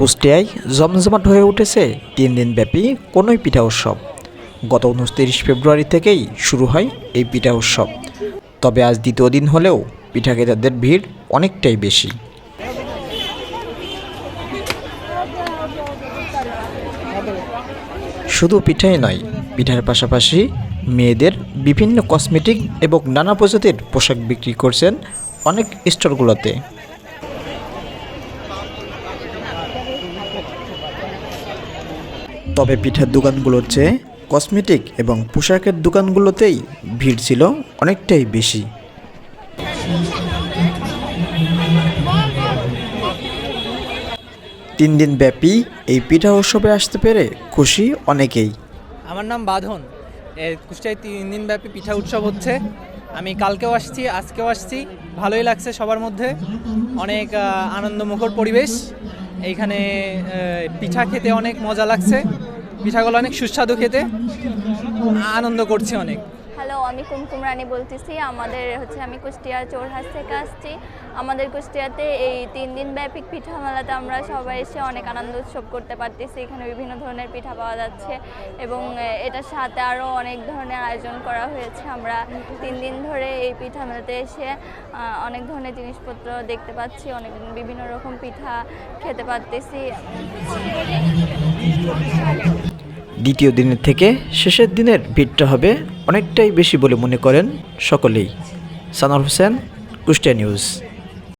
কুষ্টিয়ায় জমজমাট হয়ে উঠেছে তিন দিন ব্যাপী কোনোই পিঠা উৎসব। গত উনত্রিশ ফেব্রুয়ারি থেকেই শুরু হয় এই পিঠা উৎসব। তবে আজ দ্বিতীয় দিন হলেও পিঠা ভিড় অনেকটাই বেশি। শুধু পিঠাই নয়, পিঠার পাশাপাশি মেয়েদের বিভিন্ন কসমেটিক এবং নানা প্রজাতির পোশাক বিক্রি করছেন অনেক স্টোরগুলোতে তবে পিঠার দোকানগুলোর চেয়ে কসমেটিক এবং পোশাকের দোকানগুলোতেই ভিড় ছিল অনেকটাই বেশি। তিন দিন ব্যাপী এই পিঠা উৎসবে আসতে পেরে খুশি অনেকেই। আমার নাম বাঁধন। কুষ্টিয়ায় তিন ব্যাপী পিঠা উৎসব হচ্ছে। আমি কালকেও আসছি, আজকেও আসছি। ভালোই লাগছে সবার মধ্যে। অনেক আনন্দমুখর পরিবেশ। এইখানে পিঠা খেতে অনেক মজা লাগছে। পিঠাগুলো অনেক সুস্বাদু খেতে। আনন্দ করছি অনেক। হ্যালো, আমি কুমকুম রানী বলতেছি। আমাদের হচ্ছে, আমি কুষ্টিয়া চোরহাট থেকে আসছি। আমাদের কুষ্টিয়াতে এই তিন দিন ব্যাপী পিঠা মেলাতে আমরা সবাই এসে অনেক আনন্দ উৎসব করতে পারতেছি। এখানে বিভিন্ন ধরনের পিঠা পাওয়া যাচ্ছে এবং এটার সাথে আরও অনেক ধরনের আয়োজন করা হয়েছে। আমরা তিন দিন ধরে এই পিঠা মেলাতে এসে অনেক ধরনের জিনিসপত্র দেখতে পাচ্ছি, অনেক বিভিন্ন রকম পিঠা খেতে পারতেছি। দ্বিতীয় দিনের থেকে শেষের দিনের ভিড়টা হবে অনেকটাই বেশি বলে মনে করেন সকলেই। সানার হোসেন, কুষ্টিয়া নিউজ।